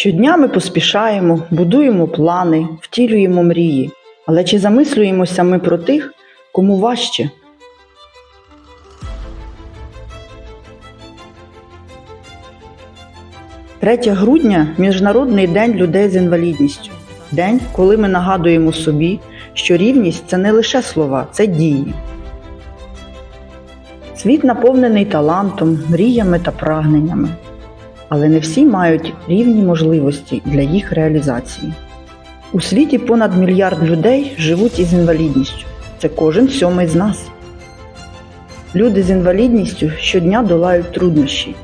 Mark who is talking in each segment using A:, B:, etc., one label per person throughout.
A: Щодня ми поспішаємо, будуємо плани, втілюємо мрії. Але чи замислюємося ми про тих, кому важче? Третє грудня Міжнародний день людей з інвалідністю. День, коли ми нагадуємо собі, що рівність це не лише слова, це дії. Світ наповнений талантом, мріями та прагненнями, але не всі мають рівні можливості для їх реалізації. У світі понад мільярд людей живуть із інвалідністю. Це кожен сьомий з нас. Люди з інвалідністю щодня долають труднощі,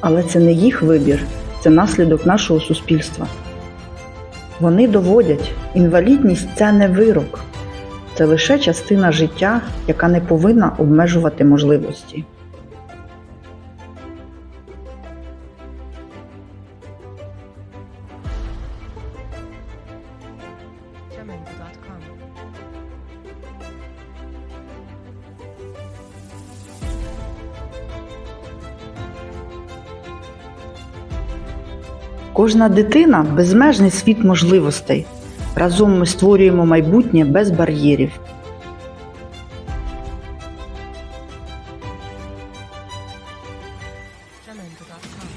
A: але це не їх вибір, це наслідок нашого суспільства. Вони доводять, інвалідність це не вирок, це лише частина життя, яка не повинна обмежувати можливості.
B: Amanda.com.
A: Кожна дитина безмежний світ можливостей. Разом ми створюємо майбутнє без бар'єрів. Amanda.com.